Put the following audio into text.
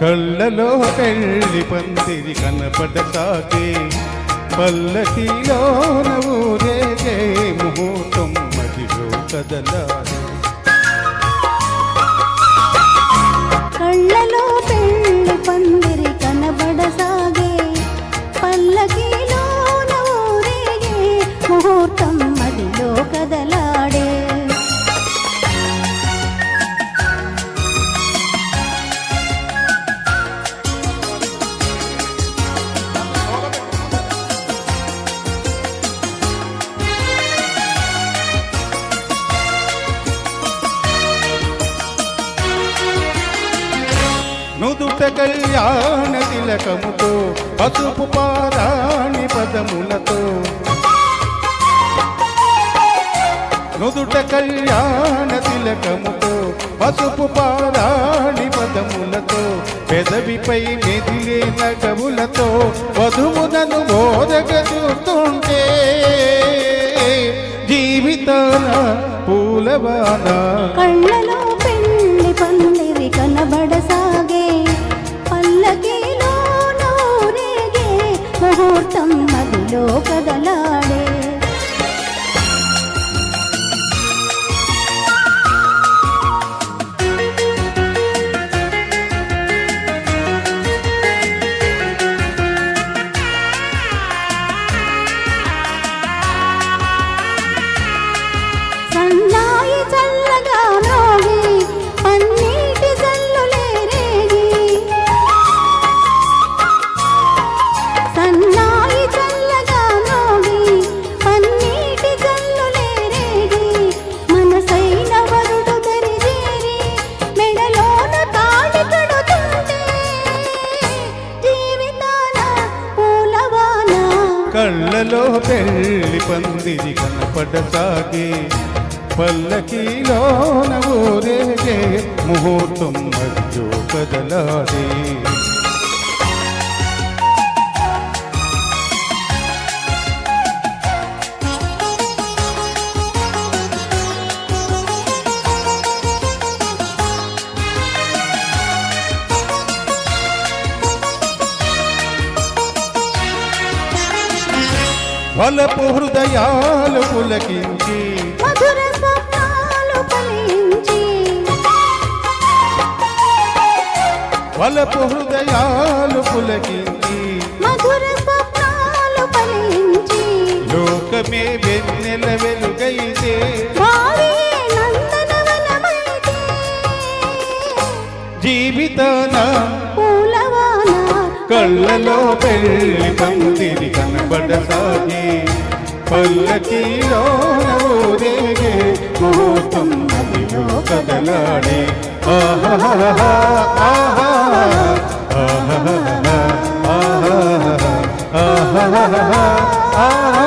కళ్ళలో పెళ్ళి పందిరి కనపడసాగే నవ్వు ఊరేగే ముహూర్తం మదిలో కదలాడే నుదుట కళ్యాణ తిలకముతో పసుపు పారాణి పదములతో. నుదుట కళ్యాణ తిలకముతో పసుపు పారాణి పదములతో పెదవిపై మెదిలే నగములతో వధువునను బోధక చూస్తుంటే జీవితాన పూలవాన కళ్ళలో కళ్ళలో పెళ్ళి పందిరి కనపడసాగే పల్లకిలోన ఊరేగే ముహూర్తం మధ్య కదలాడే వలపు హృదయాలు పులకించి. మధుర స్వప్నాలు ఫలించి. వలపు హృదయాలు పులకించి. మధుర స్వప్నాలు ఫలించి. లోకమే వెన్నెల వెలుగైతే. జీవితాన పూలవాన కళ్ళలో పెళ్ళి పందిరి కనబడసాగే. ಪಲ್ಲಕ್ಕಿಯೋ ದೇಗೆ ಗೌತಮ ನದಿಯೋ ಕದಲಾಡಿ ಆಹಾ ಆಹಾ ಆಹಾ ಆಹಾ ಆಹಾ